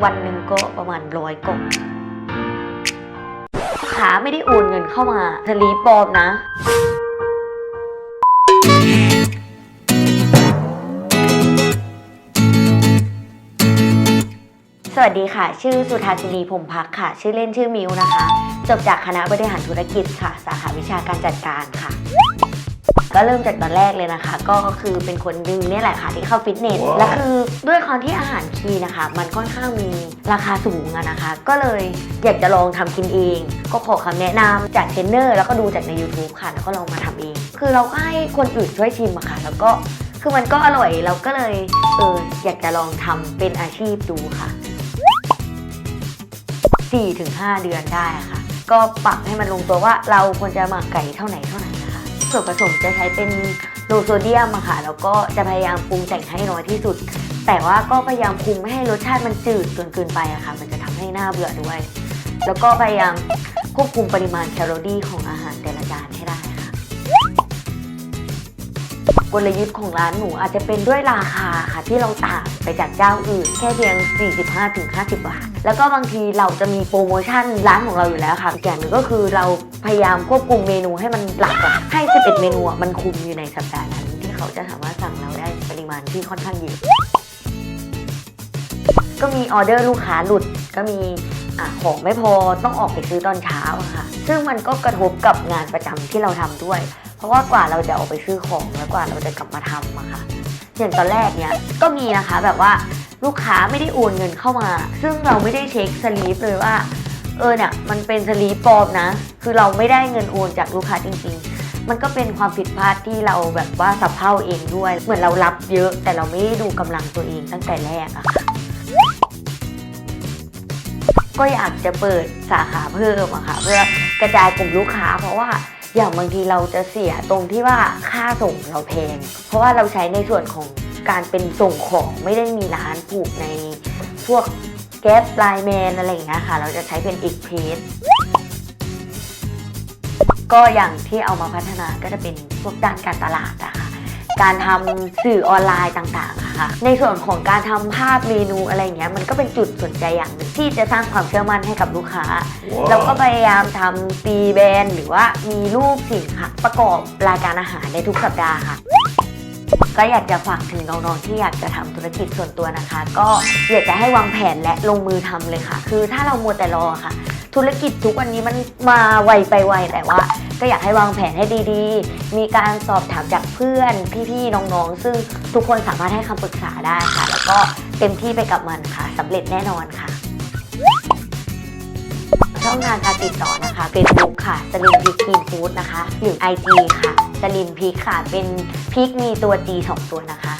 วันหนึ่งก็ประมาณร้อยกล่องขาไม่ได้โอนเงินเข้ามาสลีปปลอมนะ สวัสดีค่ะ ชื่อสุธาสินีพรมพักค่ะ ชื่อเล่นชื่อมิวนะคะ จบจากคณะบริหารธุรกิจค่ะ สาขาวิชาการจัดการค่ะ ก็เริ่มจากตอนแรกเลยนะคะ ก็คือเป็นคนหนึงเนี่ยแหละค่ะที่เข้าฟิตเนสและคือด้วยความที่อาหารคีนะคะ มันค่อนข้างมีราคาสูงอะนะคะ ก็เลยอยากจะลองทำกินเอง ก็ขอคำแนะนำจากเทรนเนอร์แล้วก็ดูจากใน YouTube ค่ะ แล้วก็ลองมาทำเอง คือเราก็ให้คนอื่นช่วยชิมอะค่ะ แล้วก็คือมันก็อร่อยเราก็เลยเอออยากจะลองทำเป็นอาชีพดูค่ะ 4-5 เดือนได้ค่ะ ก็ปรับให้มันลงตัวว่าเราควรจะหมักไก่เท่าไหนเท่าไหนนะคะ ส่วนผสมจะใช้เป็นโลโซเดียมอะค่ะแล้วก็จะพยายามปรุงแต่งให้น้อยที่สุด แต่ว่าก็พยายามคุมไม่ให้รสชาติมันจืดจนเกินไปอะค่ะ มันจะทำให้หน้าเบื่อด้วย แล้วก็พยายามควบคุมปริมาณแคลอรี่ของอาหารแต่ละจานให้ได้ กลยุทธ์ของร้านหนูอาจจะเป็นด้วยราคาค่ะที่เราต่างไปจากเจ้าอื่น แค่เพียง 45-50 บาท แล้วก็บางทีเราจะมีโปรโมชั่นร้านของเราอยู่แล้วค่ะอีกอย่างหนึ่งก็คือเราพยายามควบคุมเมนูให้มันหลักอะให้ 11 เมนูอะมันคุมอยู่ในสัปดาห์นั้นที่เขาจะสามารถสั่งเราได้ปริมาณที่ค่อนข้างเยอะก็มีออเดอร์ลูกค้าหลุดก็มีอะของไม่พอต้องออกไปซื้อตอนเช้าค่ะ ซึ่งมันก็กระทบกับงานประจำที่เราทำด้วย ราะว่ากว่าเราจะออกไปซื้อของแล้วกว่าเราจะกลับมาทำอะค่ะอย่างตอนแรกเนี้ยก็มีนะคะแบบว่าลูกค้าไม่ได้โอนเงินเข้ามา ซึ่งเราไม่ได้เช็คสลีปเลยว่าเออเนี่ยมันเป็นสลีปปลอมนะ คือเราไม่ได้เงินโอนจากลูกค้าจริง ๆ มันก็เป็นความผิดพลาดที่เราแบบว่าสับเพร่าเองด้วย เหมือนเรารับเยอะ แต่เราไม่ได้ดูกำลังตัวเองตั้งแต่แรกอะค่ะก็อยากจะเปิดสาขาเพิ่มอะค่ะเพื่อกระจายกลุ่มลูกค้าเพราะว่า อย่างบางทีเราจะเสียตรงที่ว่าค่าส่งเราแพง เพราะว่าเราใช้ในส่วนของการเป็นส่งของไม่ได้มีร้านผูกในพวกแก๊ปไลน์แมนอะไรอย่างเงี้ยค่ะ เราจะใช้เป็นอีกเพจก็อย่างที่เอามาพัฒนาก็จะเป็นพวกด้านการตลาดอะค่ะ การทำสื่อออนไลน์ต่างๆอะค่ะ ในส่วนของการทำภาพเมนูอะไรอย่างเงี้ยมันก็เป็นจุดสนใจอย่างหนึ่งที่จะสร้างความเชื่อมั่นให้กับลูกค้าเราก็พยายามทำตีแบรนด์หรือว่ามีรูปสินค้าประกอบรายการอาหารในทุกสัปดาห์ค่ะก็อยากจะฝากถึงน้องๆที่อยากจะทำธุรกิจส่วนตัวนะคะ ก็อยากจะให้วางแผนและลงมือทำเลยค่ะ คือถ้าเรามัวแต่รอค่ะ ธุรกิจทุกวันนี้มันมาไวไปไวแต่ว่า ก็อยากให้วางแผนให้ดีๆ มีการสอบถามจากเพื่อนพี่ๆน้องๆ ซึ่งทุกคนสามารถให้คำปรึกษาได้ค่ะ แล้วก็เต็มที่ไปกับมันค่ะสำเร็จแน่นอนค่ะ ช่องทางการติดต่อนะคะ Facebook ค่ะสลิมพิกคีฟู้ดนะคะ หรือ IG ค่ะสลิมพิกค่ะเป็นพิกมีตัว G สองตัวนะคะ